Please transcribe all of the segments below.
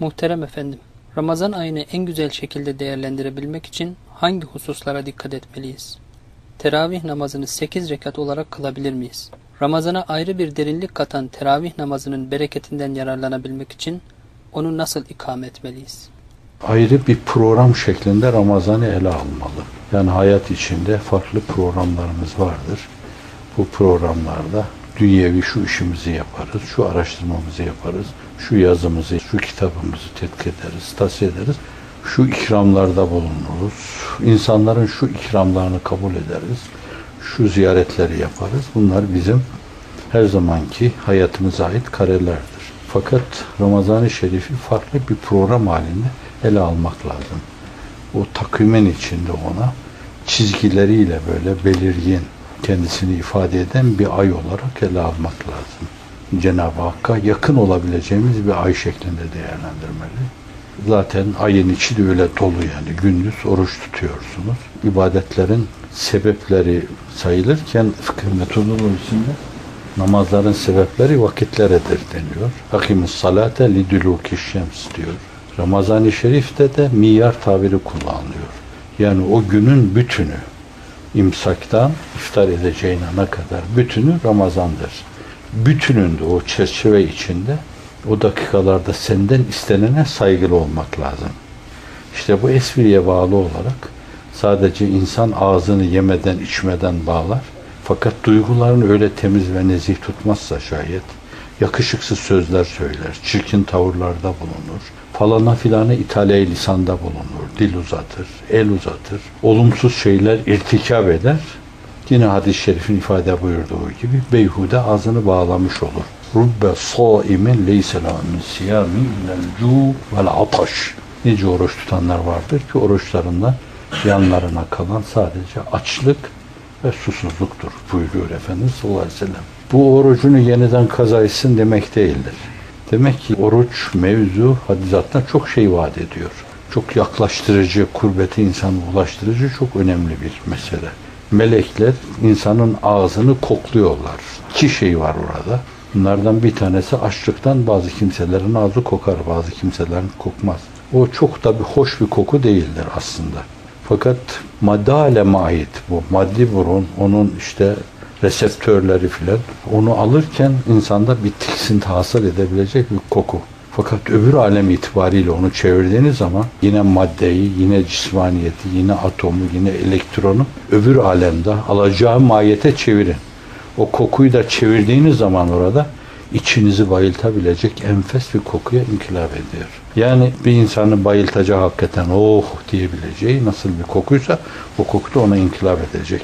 Muhterem efendim, Ramazan ayını en güzel şekilde değerlendirebilmek için hangi hususlara dikkat etmeliyiz? Teravih namazını 8 rekat olarak kılabilir miyiz? Ramazana ayrı bir derinlik katan teravih namazının bereketinden yararlanabilmek için onu nasıl ikame etmeliyiz? ayrı bir program şeklinde Ramazan'ı ele almalı. Yani hayat içinde farklı programlarımız vardır. Bu programlarda dünyevi şu işimizi yaparız, şu araştırmamızı yaparız, şu yazımızı, şu kitabımızı tetkik ederiz, tavsiye ederiz. Şu ikramlarda bulunuruz. İnsanların şu ikramlarını kabul ederiz. Şu ziyaretleri yaparız. Bunlar bizim her zamanki hayatımıza ait karelerdir. Fakat Ramazan-ı Şerif'i farklı bir program halinde ele almak lazım. O takvimin içinde ona çizgileriyle böyle belirgin kendisini ifade eden bir ay olarak ele almak lazım. Cenab-ı Hakk'a yakın olabileceğimiz bir ay şeklinde değerlendirmeli. Zaten ayın içi de öyle dolu yani. Gündüz oruç tutuyorsunuz. İbadetlerin sebepleri sayılırken fıkıh metodolojisinde namazların sebepleri vakitleridir deniyor. Hakimus salate liduluki şems diyor. Ramazan-ı Şerif'te de miyar tabiri kullanılıyor. Yani o günün bütünü imsaktan iftar edeceğin ana kadar bütünü Ramazan'dır. Bütününde o çerçeve içinde o dakikalarda senden istenene saygılı olmak lazım. İşte bu espriye bağlı olarak sadece insan ağzını yemeden içmeden bağlar. Fakat duygularını öyle temiz ve nezih tutmazsa şayet yakışıksız sözler söyler, çirkin tavırlarda bulunur, falana filana ithale lisanda bulunur, dil uzatır, el uzatır, olumsuz şeyler irtikap eder. Yine hadis-i şerifin ifade buyurduğu gibi beyhude ağzını bağlamış olur. Rubbe saimin leyse la min siyami illel cu vel ataş. Nice oruç tutanlar vardır ki oruçlarında yanlarına kalan sadece açlık ve susuzluktur buyuruyor Efendimiz sallallahu aleyhi ve sellem. Bu orucunu yeniden kaza etsin demek değildir. Demek ki oruç mevzu hadizattan çok şey vaat ediyor. Çok yaklaştırıcı, kurbeti insana ulaştırıcı çok önemli bir mesele. Melekler insanın ağzını kokluyorlar. İki şey var orada. Bunlardan bir tanesi açlıktan bazı kimselerin ağzı kokar, bazı kimselerin kokmaz. O çok da bir hoş bir koku değildir aslında. Fakat madde aleme ait bu. Maddi burun, onun işte reseptörleri filan onu alırken insanda bir tiksinti hasıl edebilecek bir koku. Fakat öbür alem itibariyle onu çevirdiğiniz zaman yine maddeyi, yine cismaniyeti, yine atomu, yine elektronu öbür alemde alacağı mahiyete çevirin. O kokuyu da çevirdiğiniz zaman orada içinizi bayıltabilecek enfes bir kokuya inkılap ediyor. Yani bir insanı bayıltacak hakikaten oh diyebileceği nasıl bir kokuysa o koku da ona inkılap edecek.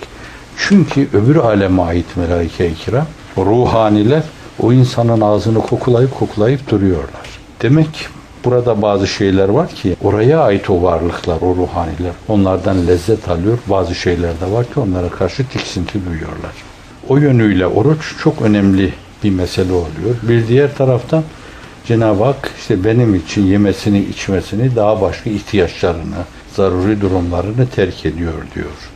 Çünkü öbür aleme ait melaike-i kiram, ruhaniler o insanın ağzını kokulayıp kokulayıp duruyorlar. Demek burada bazı şeyler var ki oraya ait o varlıklar, o ruhaniler onlardan lezzet alıyor. Bazı şeyler de var ki onlara karşı tiksinti duyuyorlar. O yönüyle oruç çok önemli bir mesele oluyor. Bir diğer taraftan Cenab-ı Hak işte benim için yemesini, içmesini, daha başka ihtiyaçlarını, zaruri durumlarını terk ediyor diyor.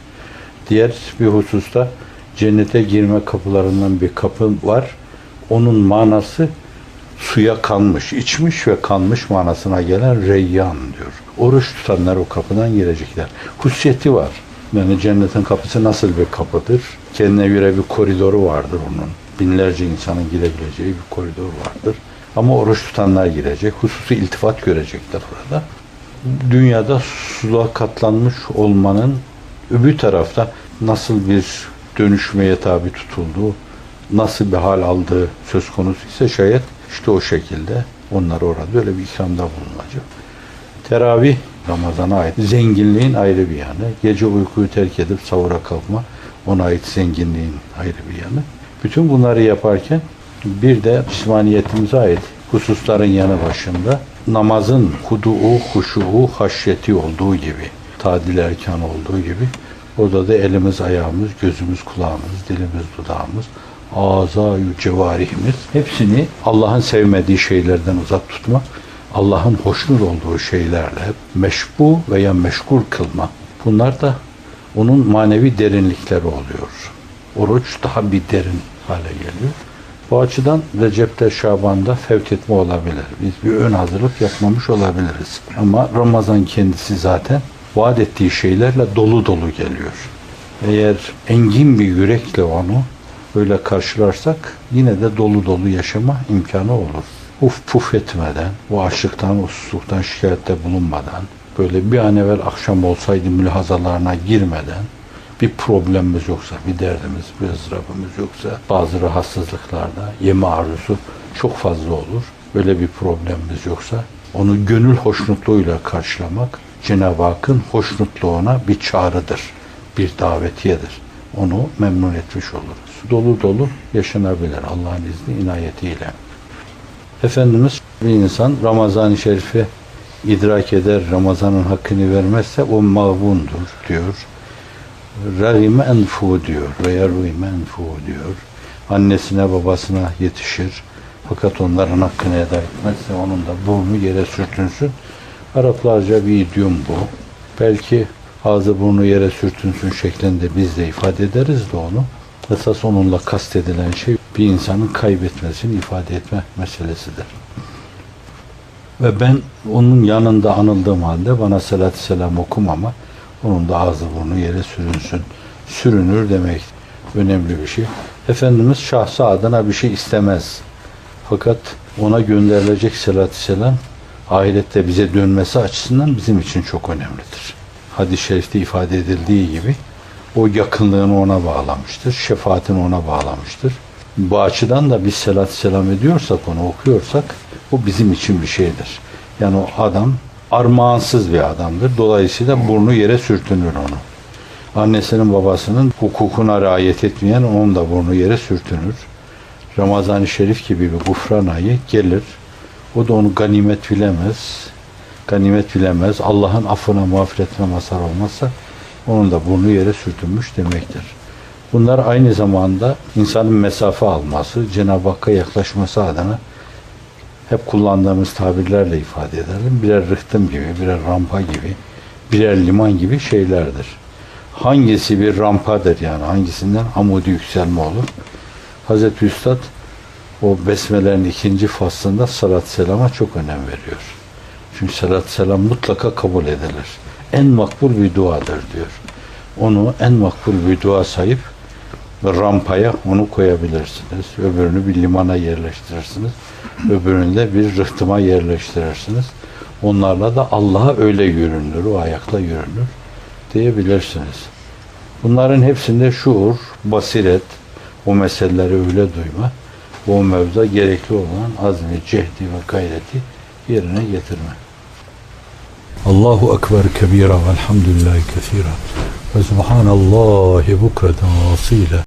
Diğer bir hususta cennete girme kapılarından bir kapı var. Onun manası suya kanmış, içmiş ve kanmış manasına gelen reyyan diyor. Oruç tutanlar o kapıdan girecekler. Hususiyeti var. Yani cennetin kapısı nasıl bir kapıdır? Kendine göre bir koridoru vardır onun. Binlerce insanın girebileceği bir koridor vardır. Ama oruç tutanlar girecek. Hususi iltifat görecekler orada. Dünyada suluğa katlanmış olmanın öbür tarafta nasıl bir dönüşmeye tabi tutulduğu, nasıl bir hal aldığı söz konusu ise şayet işte o şekilde onlar orada öyle bir ikramda bulunacak. Teravih Ramazan'a ait zenginliğin ayrı bir yanı. Gece uykuyu terk edip savura kalkma ona ait zenginliğin ayrı bir yanı. Bütün bunları yaparken bir de cismaniyetimize ait hususların yanı başında namazın hudu'u, huşu'u, haşyeti olduğu gibi, tadil erkan olduğu gibi orada da elimiz, ayağımız, gözümüz, kulağımız, dilimiz, dudağımız, ağza cevarihimiz hepsini Allah'ın sevmediği şeylerden uzak tutmak, Allah'ın hoşnut olduğu şeylerle meşbu veya meşgul kılma. Bunlar da onun manevi derinlikleri oluyor. Oruç daha bir derin hale geliyor. Bu açıdan Recep'te, Şaban'da fevk etme olabilir. Biz bir ön hazırlık yapmamış olabiliriz. Ama Ramazan kendisi zaten vaat ettiği şeylerle dolu dolu geliyor. Eğer engin bir yürekle onu öyle karşılarsak yine de dolu dolu yaşama imkanı olur. Uf puf etmeden, bu açlıktan, usuluktan şikayette bulunmadan, böyle bir an evvel akşam olsaydı mülahazalarına girmeden, bir problemimiz yoksa, bir derdimiz, bir ızdırabımız yoksa, bazı rahatsızlıklarda yeme arzusu çok fazla olur. Böyle bir problemimiz yoksa, onu gönül hoşnutluğuyla karşılamak, Cenab-ı Hakk'ın hoşnutluğuna bir çağrıdır, bir davetiyedir. Onu memnun etmiş oluruz. Dolu dolu yaşanabilir Allah'ın izni inayetiyle. Efendimiz bir insan Ramazan-ı Şerif'i idrak eder, Ramazan'ın hakkını vermezse o mağbundur diyor. Ragime enfu diyor veya ruime enfu diyor. Annesine babasına yetişir. Fakat onların hakkını eda etmezse onun da burnu yere sürtünsün. Araplarca bir idiom bu. Belki ağzı burnu yere sürtünsün şeklinde biz de ifade ederiz de onu. Esas onunla kastedilen şey bir insanın kaybetmesini ifade etme meselesidir. Ve ben onun yanında anıldığım halde bana salatü selam okumama onun da ağzı burnu yere sürünsün. Sürünür demek önemli bir şey. Efendimiz şahsı adına bir şey istemez. Fakat ona gönderilecek salatü selam ahirette bize dönmesi açısından bizim için çok önemlidir. Hadis-i şerifte ifade edildiği gibi o yakınlığını ona bağlamıştır. Şefaatini ona bağlamıştır. Bu açıdan da biz salatü selam ediyorsak onu okuyorsak bu bizim için bir şeydir. Yani o adam armağansız bir adamdır. Dolayısıyla burnu yere sürtünür onu. Annesinin babasının hukukuna riayet etmeyen onun da burnu yere sürtünür. Ramazan-ı Şerif gibi bir gufran ayı gelir. O da onu ganimet bilemez. Ganimet bilemez. Allah'ın affına, mağfiretine mazhar olmazsa onun da burnu yere sürtünmüş demektir. Bunlar aynı zamanda insanın mesafe alması, Cenab-ı Hakk'a yaklaşması adına hep kullandığımız tabirlerle ifade edelim. Birer rıhtım gibi, birer rampa gibi, birer liman gibi şeylerdir. Hangisi bir rampadır yani hangisinden amudi yükselme olur? Hazreti Üstad o besmelerin ikinci faslında salat selama çok önem veriyor. Çünkü salat selam mutlaka kabul edilir. En makbul bir duadır diyor. Onu en makbul bir dua sayıp rampaya onu koyabilirsiniz. Öbürünü bir limana yerleştirirsiniz. Öbürünü de bir rıhtıma yerleştirirsiniz. Onlarla da Allah'a öyle yürünür, o ayakla yürünür diyebilirsiniz. Bunların hepsinde şuur, basiret, o meseleleri öyle duyma, o mevzuda gerekli olan azmi, cehdi ve gayreti yerine getirme. الله أكبر كبيرا والحمد لله كثيرا. وسبحان الله بكرة وأصيلا